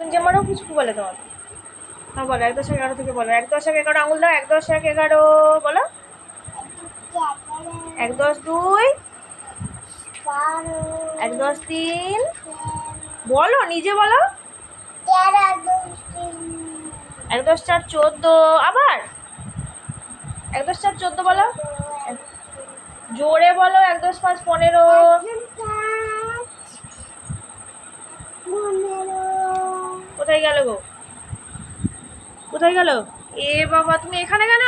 জামারও কিছু বলে তোমার হ্যাঁ বলো, এক দশ এগারো থেকে বলো। এক দশ এক এগারো, আঙুল দাও। এক দশ এক এগারো, বলো। এক দশ দুই। এক দশ তিন। বলো, নিজে বলো। এক দশ চার চোদ্দ, আবার। এক দশ চার চোদ্দ বলো। জোরে বলো, এক দশ পাঁচ পনেরো কোথায় গেল গো কোথায় গেল? এ বাবা তুমি এখানে কেন?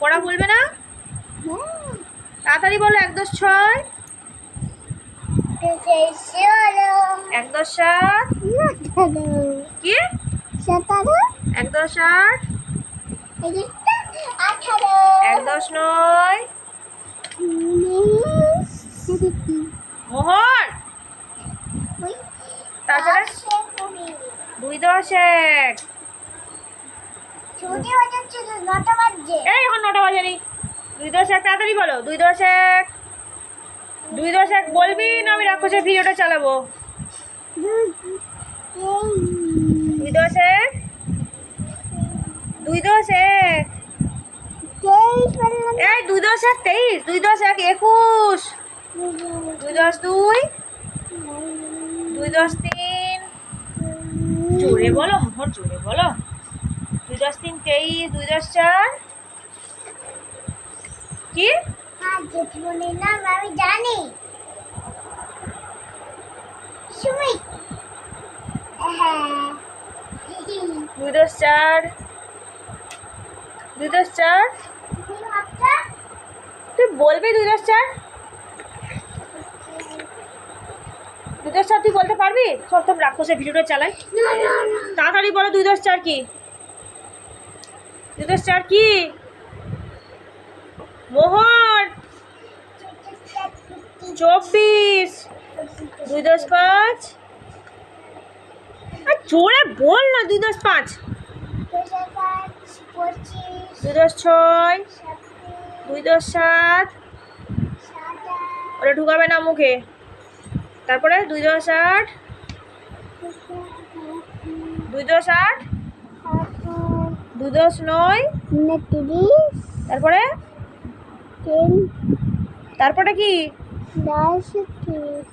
পড়া বলবে না? তাড়াতাড়ি বলো এক দশ ছয়। এক দশ সাত। কি? এক দশ আট। এক দশ নয়। মোহর! তারপরে দুই দশ এক। এই এখন নটা বাজেনি। দুই দশ এক তাড়াতাড়ি বলো, দুই দশ এক দুই দশ এক বলবি না আমি রাক্ষসের ভিডিওটা চালাবো? দুই দশ এক দুই দশ এক এই দুই দশ এক তেইশ, দুই দশ এক একুশ। দুই দশ দুই। দুই দশ তিন। জোরে বলো মোহর, জোরে বলো। দশ তিন তেইশ দুই দশ চার। কি? আমি জানি। হ্যাঁ। দুই দশ চার। দুই দশ চার? তুই বলবি দুই দশ চার? দুই দশ চার তুই বলতে পারবি? সব তো রাক্ষসের ভিডিওটা চালাই। তাড়াতাড়ি বলো দুই দশ চার কি? দশ চার কি? মোহর! চব্বিশ! দুই দশ পাঁচ। জোরে বল না, দুই দশ পাঁচ। দুই দশ ছয়। দুই দশ সাত। ওটা ঢুকাবে না মুখে। তারপরে দুই দশ আট। দুই দশ আট। দুই দশ নয় তারপরে? তারপরে কি? দশ তিরিশ